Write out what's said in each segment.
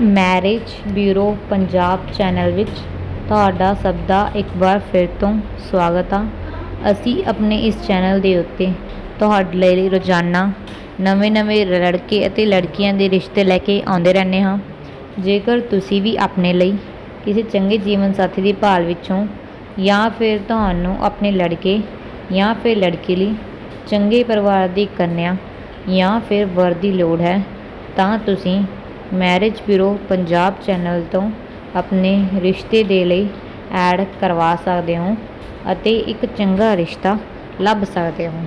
Marriage bureau Punjab channel ਵਿੱਚ ਤੁਹਾਡਾ ਸਭ ਦਾ ਇੱਕ ਵਾਰ ਫਿਰ ਤੋਂ ਸਵਾਗਤ ਆ। ਅਸੀਂ ਆਪਣੇ ਇਸ ਚੈਨਲ ਦੇ ਉੱਤੇ ਤੁਹਾਡੇ ਲਈ ਰੋਜ਼ਾਨਾ ਨਵੇਂ-ਨਵੇਂ ਲੜਕੇ ਅਤੇ ਲੜਕੀਆਂ ਦੇ ਰਿਸ਼ਤੇ ਲੈ ਕੇ ਆਉਂਦੇ ਰਹਿੰਦੇ ਹਾਂ। ਜੇਕਰ ਤੁਸੀਂ ਵੀ ਆਪਣੇ ਲਈ ਕਿਸੇ ਚੰਗੇ ਜੀਵਨ ਸਾਥੀ ਦੀ ਭਾਲ ਵਿੱਚੋਂ ਜਾਂ ਫਿਰ ਤੁਹਾਨੂੰ ਆਪਣੇ ਲੜਕੇ ਜਾਂ ਫਿਰ ਲੜਕੀ ਲਈ ਚੰਗੇ ਪਰਿਵਾਰ ਦੀ ਕੰਨਿਆ ਜਾਂ ਫਿਰ ਵਰ ਦੀ ਲੋੜ ਹੈ ਤਾਂ ਤੁਸੀਂ ਮੈਰਿਜ ਬਿਊਰੋ ਪੰਜਾਬ ਚੈਨਲ ਤੋਂ ਆਪਣੇ ਰਿਸ਼ਤੇ ਦੇ ਲਈ ਐਡ ਕਰਵਾ ਸਕਦੇ ਹੋ ਅਤੇ ਇੱਕ ਚੰਗਾ ਰਿਸ਼ਤਾ ਲੱਭ ਸਕਦੇ ਹੋ।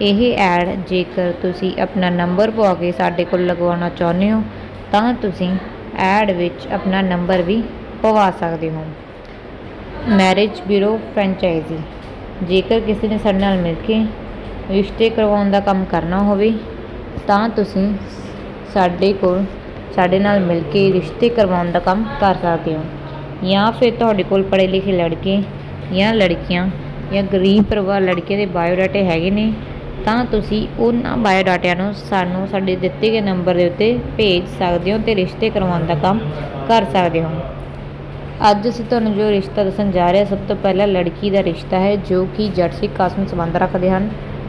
ਇਹ ਐਡ ਜੇਕਰ ਤੁਸੀਂ ਆਪਣਾ ਨੰਬਰ ਪਵਾ ਕੇ ਸਾਡੇ ਕੋਲ ਲਗਵਾਉਣਾ ਚਾਹੁੰਦੇ ਹੋ, ਤਾਂ ਤੁਸੀਂ ਐਡ ਵਿੱਚ ਆਪਣਾ ਨੰਬਰ ਵੀ ਪਵਾ ਸਕਦੇ ਹੋ। Marriage bureau franchise. ਜੇਕਰ ਕਿਸੇ ਨੇ ਸਾਡੇ ਨਾਲ ਮਿਲ ਕੇ ਰਿਸ਼ਤੇ ਕਰਵਾਉਣ ਦਾ ਕੰਮ ਕਰਨਾ ਹੋਵੇ, ਤਾਂ ਤੁਸੀਂ ਸਾਡੇ ਕੋਲ ਸਾਡੇ ਨਾਲ ਮਿਲ ਕੇ ਰਿਸ਼ਤੇ ਕਰਵਾਉਣ ਦਾ ਕੰਮ ਕਰ ਸਕਦੇ ਹੋ। ਜਾਂ ਫਿਰ ਤੁਹਾਡੇ ਕੋਲ ਪੜ੍ਹੇ ਲਿਖੇ ਲੜਕੇ ਜਾਂ ਲੜਕੀਆਂ ਜਾਂ ਗਰੀਬ ਪਰਿਵਾਰ ਲੜਕੇ ਦੇ ਬਾਇਓਡਾਟੇ ਹੈਗੇ ਨੇ, ਤਾਂ ਤੁਸੀਂ ਉਹਨਾਂ ਬਾਇਓਡਾਟਿਆਂ ਨੂੰ ਸਾਨੂੰ ਸਾਡੇ ਦਿੱਤੇ ਗਏ ਨੰਬਰ ਦੇ ਉੱਤੇ ਭੇਜ ਸਕਦੇ ਹੋ ਤੇ ਰਿਸ਼ਤੇ ਕਰਵਾਉਣ ਦਾ ਕੰਮ ਕਰ ਸਕਦੇ ਹੋ। ਅੱਜ ਅਸੀਂ ਤੁਹਾਨੂੰ ਜੋ ਰਿਸ਼ਤਾ ਦੱਸਣ ਜਾ ਰਹੇ ਹਾਂ, ਸਭ ਤੋਂ ਪਹਿਲਾਂ ਲੜਕੀ ਦਾ ਰਿਸ਼ਤਾ ਹੈ ਜੋ ਕਿ ਜੱਟ ਕਾਸਮ ਸੰਬੰਧ ਰੱਖਦੇ ਹਨ।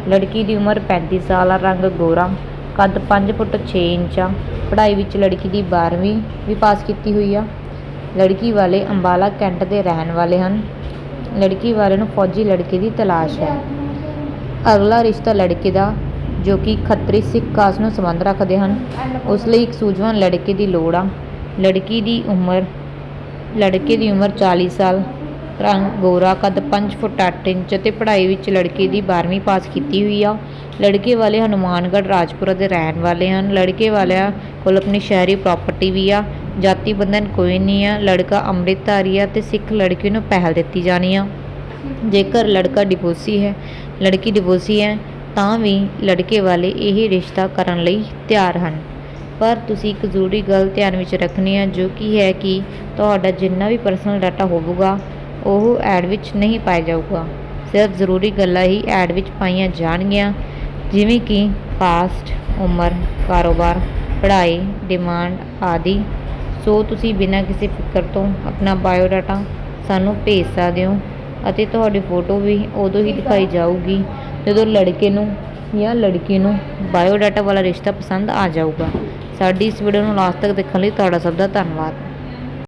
ਲੜਕੀ ਦੀ ਉਮਰ 35 ਸਾਲ ਆ, ਰੰਗ ਗੋਰਾ। ਕੱਦ 5 ਫੁੱਟ 6 ਇੰਚ ਆ ਪੜ੍ਹਾਈ ਵਿੱਚ ਲੜਕੀ ਦੀ 12ਵੀਂ ਵੀ ਪਾਸ ਕੀਤੀ ਹੋਈ ਆ। ਲੜਕੀ ਵਾਲੇ ਅੰਬਾਲਾ ਕੈਂਟ ਦੇ ਰਹਿਣ ਵਾਲੇ ਹਨ। ਲੜਕੀ ਵਾਲੇ ਨੂੰ ਫੌਜੀ ਲੜਕੇ ਦੀ ਤਲਾਸ਼ ਹੈ। ਅਗਲਾ ਰਿਸ਼ਤਾ ਲੜਕੇ ਦਾ, ਜੋ ਕਿ ਖੱਤਰੀ ਸਿੱਖ ਕਾਸ ਨਾਲ ਸੰਬੰਧ ਰੱਖਦੇ ਹਨ। ਉਸ ਲਈ ਇੱਕ ਸੂਝਵਾਨ ਲੜਕੇ ਦੀ ਲੋੜ ਆ। ਲੜਕੀ ਦੀ ਉਮਰ, ਲੜਕੇ ਦੀ ਉਮਰ 40 ਸਾਲ ਰੰਗ ਗੋਰਾ ਕੱਦ 5 ਫੁੱਟ 8 ਇੰਚ ਅਤੇ ਪੜ੍ਹਾਈ ਵਿੱਚ ਲੜਕੇ ਦੀ 12ਵੀਂ ਪਾਸ ਕੀਤੀ ਹੋਈ ਆ। ਲੜਕੇ ਵਾਲੇ ਹਨੂਮਾਨਗੜ੍ਹ, ਰਾਜਪੁਰਾ ਦੇ ਰਹਿਣ ਵਾਲੇ ਹਨ। ਲੜਕੇ ਵਾਲਿਆਂ ਕੋਲ ਆਪਣੀ ਸ਼ਹਿਰੀ ਪ੍ਰਾਪਰਟੀ ਵੀ ਆ। ਜਾਤੀ ਬੰਧਨ ਕੋਈ ਨਹੀਂ ਆ। ਲੜਕਾ ਅੰਮ੍ਰਿਤਧਾਰੀ ਆ ਤੇ ਸਿੱਖ ਲੜਕੀ ਨੂੰ ਪਹਿਲ ਦਿੱਤੀ ਜਾਣੀ ਆ। ਜੇਕਰ ਲੜਕਾ ਡਿਵੋਰਸੀ ਹੈ, ਲੜਕੀ ਡਿਵੋਰਸੀ ਹੈ, ਤਾਂ ਵੀ ਲੜਕੇ ਵਾਲੇ ਇਹ ਰਿਸ਼ਤਾ ਕਰਨ ਲਈ ਤਿਆਰ ਹਨ। ਪਰ ਤੁਸੀਂ ਇੱਕ ਜ਼ਰੂਰੀ ਗੱਲ ਧਿਆਨ ਵਿੱਚ ਰੱਖਣੀ ਹੈ ਜੋ ਕਿ ਹੈ ਕਿ ਤੁਹਾਡਾ ਜਿੰਨਾ ਵੀ ਪਰਸਨਲ ਡਾਟਾ ਹੋਵੇਗਾ ਉਹ ਐਡ ਵਿੱਚ ਨਹੀਂ ਪਾਇਆ ਜਾਊਗਾ। ਸਿਰਫ ਜ਼ਰੂਰੀ ਗੱਲਾਂ ਹੀ ਐਡ ਵਿੱਚ ਪਾਈਆਂ ਜਾਣਗੀਆਂ, ਜਿਵੇਂ ਕਿ ਕਾਸਟ, ਉਮਰ, ਕਾਰੋਬਾਰ, ਪੜ੍ਹਾਈ, ਡਿਮਾਂਡ ਆਦਿ। ਸੋ ਤੁਸੀਂ ਬਿਨਾਂ ਕਿਸੇ ਫਿਕਰ ਤੋਂ ਆਪਣਾ ਬਾਇਓਡਾਟਾ ਸਾਨੂੰ ਭੇਜ ਸਕਦੇ ਹੋ ਅਤੇ ਤੁਹਾਡੀ ਫੋਟੋ ਵੀ ਉਦੋਂ ਹੀ ਦਿਖਾਈ ਜਾਊਗੀ ਜਦੋਂ ਲੜਕੇ ਨੂੰ ਜਾਂ ਲੜਕੀ ਨੂੰ ਬਾਇਓਡਾਟਾ ਵਾਲਾ ਰਿਸ਼ਤਾ ਪਸੰਦ ਆ ਜਾਊਗਾ। ਸਾਡੀ ਇਸ ਵੀਡੀਓ ਨੂੰ ਲਾਸਟ ਤੱਕ ਦੇਖਣ ਲਈ ਤੁਹਾਡਾ ਸਭ ਦਾ ਧੰਨਵਾਦ।